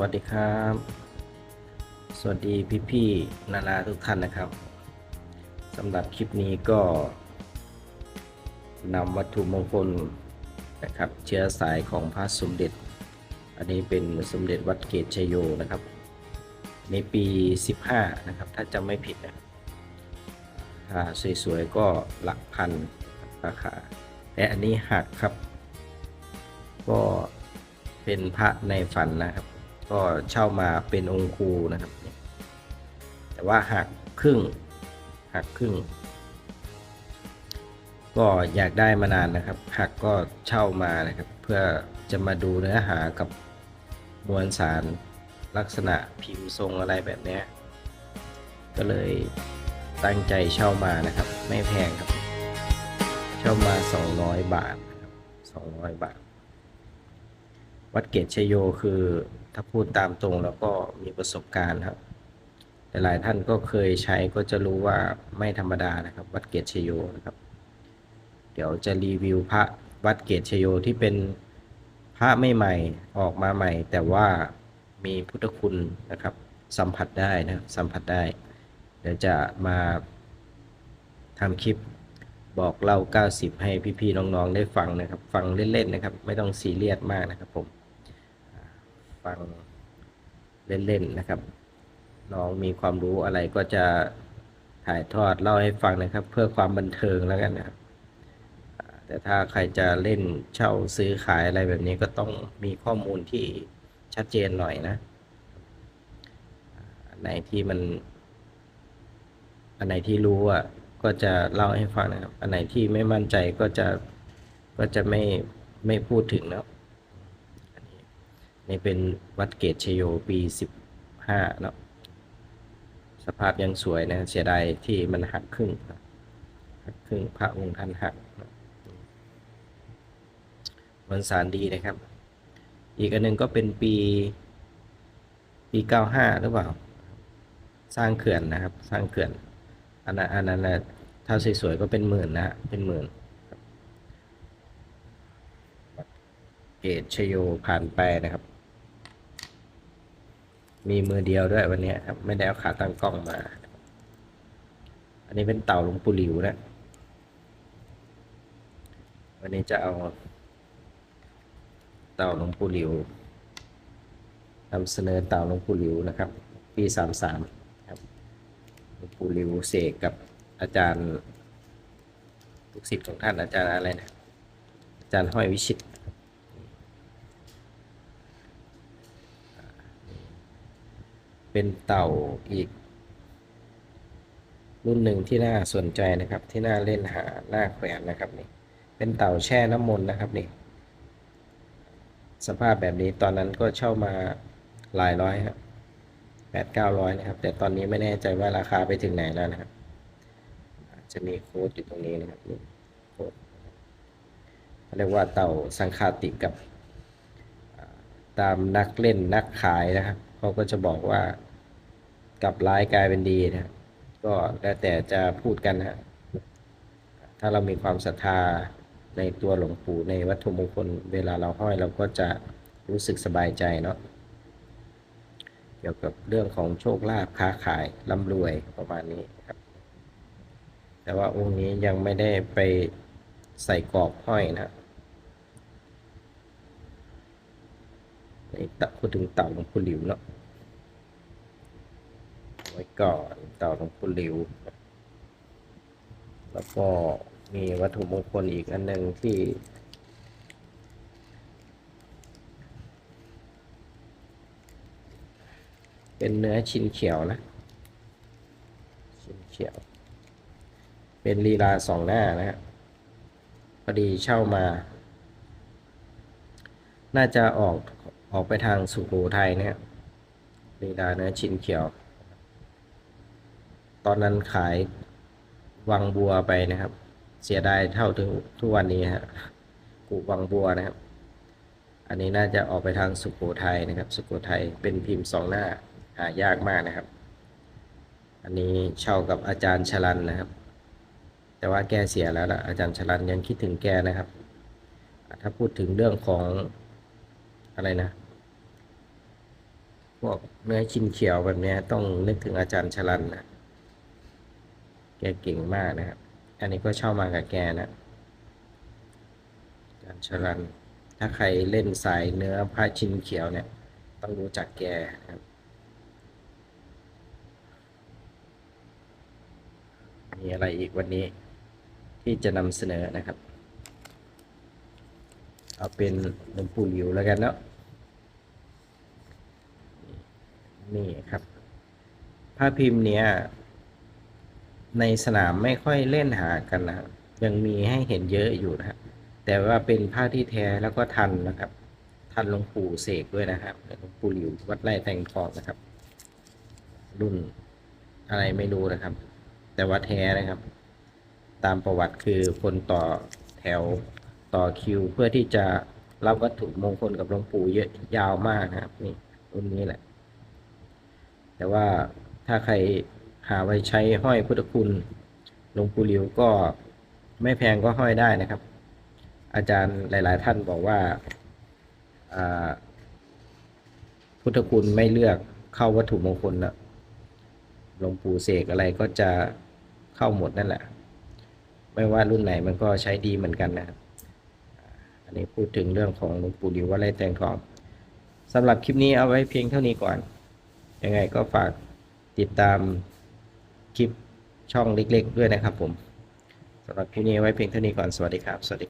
วัสดีครับ สวัสดีพี่ๆนานาทุกท่านนะครับสำหรับคลิปนี้ก็นำวัตถุมงคลนะครับ เชื้อสายของพระสมเด็จ อันนี้เป็นสมเด็จวัดเกตชยโยนะครับ ในปี 15 นะครับ ถ้าจำไม่ผิดนะถ้าสวยๆก็หลักพันราคาแต่อันนี้หักครับ ก็เป็นพระในฝันนะครับ ก็เช่ามาเป็นองค์ครูนะครับ แต่ว่าหักครึ่งหักครึ่ง ก็อยากได้มานานนะครับ หักก็เช่ามานะครับ เพื่อจะมาดูเนื้อหากับมวลสารลักษณะพิมพ์ทรงอะไรแบบนี้ ก็เลยตั้งใจเช่ามานะครับ ไม่แพงครับ เช่ามา 200 บาทนะครับ200 บาท วัดเกตชโยคือ ถ้าพูดตามตรงแล้วก็มีประสบการณ์ครับแต่หลายท่านก็เคยใช้ก็จะรู้ว่าไม่ธรรมดานะครับ วัดเกตชโยนะครับ เดี๋ยวจะรีวิวพระวัดเกตชโยที่เป็นพระไม่ใหม่ออกมาใหม่ แต่ว่ามีพุทธคุณนะครับ สัมผัสได้นะครับสัมผัสได้ เดี๋ยวจะมาทำคลิปบอกเล่า 90 ให้พี่ๆน้องๆได้ฟังนะครับ ฟังเล่นๆนะครับ ไม่ต้องซีเรียสมากนะครับผม ฟังเล่นๆนะครับ น้องมีความรู้อะไรก็จะถ่ายทอดเล่าให้ฟังนะครับ เพื่อความบันเทิงแล้วกันนะครับแต่ถ้าใครจะเล่นเช่าซื้อขายอะไรแบบนี้ก็ต้องมีข้อมูลที่ชัดเจนหน่อยนะอันไหนที่มัน อันไหนที่รู้อะก็จะเล่าให้ฟังนะครับ อันไหนที่ไม่มั่นใจก็จะก็จะไม่ไม่พูดถึงแล้วอันะ นี่เป็นวัดเกตชโยปีสิบห้าเนาะสภาพยังสวยนะเสียดายที่มันหักครึ่งหักครึ่งพระองค์ท่านหักมันสารดีนะครับ อีกอันหนึ่งก็เป็นปีปีเก้าห้าหรือเปล่า สร้างเขื่อนนะครับ สร้างเขื่อนอันนั้นอันนั้นนะถ้าสวยๆก็เป็นหมื่นนะเป็นหมื่นเกตชโยผ่านไปนะครับ มีมือเดียวด้วยวันนี้ครับ ไม่ได้เอาขาตั้งกล้องมา อันนี้เป็นเต่าหลวงปู่หลิวนะวันนี้จะเอา เต่าหลวงปู่หลิวนำเสนอเต่าหลวงปู่หลิวนะครับ ปีสามสามครับหลวงปู่ลิวเสกกับอาจารย์ลูกศิษย์ของท่านอาจารย์อะไรนะอาจารย์ห้อยวิชิต เป็นเต่าอีก รุ่นหนึ่งที่น่าสนใจนะครับ ที่น่าเล่นหาหน้าแขวนนะครับนี่ เป็นเต่าแช่น้ำมนต์นะครับนี่ สภาพแบบนี้ตอนนั้นก็เช่ามาหลายร้อยครับแปดเก้าร้อยนะครับ แต่ตอนนี้ไม่แน่ใจว่าราคาไปถึงไหนแล้วนะครับ จะมีโค้ดอยู่ตรงนี้นะครับนี่โค้ดเรียกว่าเต่าสังคาติกับตามนักเล่นนักขายนะครับ เขาก็จะบอกว่ากลับร้ายกลายเป็นดีนะก็แล้วแต่จะพูดกันนะฮะถ้าเรามีความศรัทธาในตัวหลวงปู่ในวัตถุมงคล เวลาเราห้อยเราก็จะรู้สึกสบายใจเนาะเกี่ยวกับเรื่องของโชคลาภค้าขายร่ำรวยประมาณนี้ครับ แต่ว่าองค์นี้ยังไม่ได้ไปใส่กรอบห้อยนะนี่ ตะพูดถึงเต่าหลวงปู่หลิวเนาะไว้ก่อนเต่าหลวงปู่หลิว แล้วก็มีวัตถุมงคลอีกอันหนึ่งที่เป็นเนื้อชินเขียวนะ ชินเขียว เป็นลีลาสองหน้านะฮะพอดีเช่ามา น่าจะออก ออกไปทางสุโขทัยเนี่ยลีลาเนื้อชินเขียว ตอนนั้นขายวังบัวไปนะครับ เสียดายเท่าถึงทุกวันนี้ฮะกูวังบัวนะครับ อันนี้น่าจะออกไปทางสุโขทัยนะครับ สุโขทัยเป็นพิมพ์สองหน้าหายากมากนะครับ อันนี้เช่ากับอาจารย์ชลันนะครับ แต่ว่าแกเสียแล้วละอาจารย์ชลันยังคิดถึงแกนะครับ ถ้าพูดถึงเรื่องของอะไรนะ วกเนื้อชินเขียวแบบนี้ต้องนึกถึงอาจารย์ชลันนะแกเก่งมากนะครับ อันนี้ก็เช่ามากับแกนะ อาจารย์ชลัน ถ้าใครเล่นสายเนื้อผ้าชินเขียวเนี่ย ต้องรู้จักแกครับมีอะไรอีกวันนี้ที่จะนำเสนอนะครับ เอาเป็นหลวงปู่หลิวแล้วกันเนาะ นี่ครับผ้าพิมพ์เนี้ยในสนามไม่ค่อยเล่นหากันนะครับยังมีให้เห็นเยอะอยู่นะครับแต่ว่าเป็นผ้าที่แท้แล้วก็ทันนะครับ ทันหลวงปู่เสกด้วยนะครับหลวงปู่หลิววัดไร่แตงทองนะครับ รุ่นอะไรไม่รู้นะครับ แต่ว่าแท้นะครับ ตามประวัติคือคนต่อแถวต่อคิว เพื่อที่จะรับวัตถุมงคลกับหลวงปู่เยอะยาวมากนะครับ นี่รุ่นนี้แหละ แต่ว่าถ้าใครหาไว้ใช้ห้อยพุทธคุณหลวงปู่หลิวก็ไม่แพงก็ห้อยได้นะครับ อาจารย์หลาย ๆ ท่านบอกว่าพุทธคุณไม่เลือกเข้าวัตถุมงคลนะหลวงปู่เสกอะไรก็จะเข้าหมดนั่นแหละ ไม่ว่ารุ่นไหนมันก็ใช้ดีเหมือนกันนะครับอันนี้พูดถึงเรื่องของหลวงปู่หลิววัดไร่แตงทองสำหรับคลิปนี้เอาไว้เพียงเท่านี้ก่อน ยังไงก็ฝากติดตามคลิปช่องเล็ก ๆ ด้วยนะครับผมสำหรับคลิปนี้ไว้เพียงเท่านี้ก่อน สวัสดีครับ สวัสดี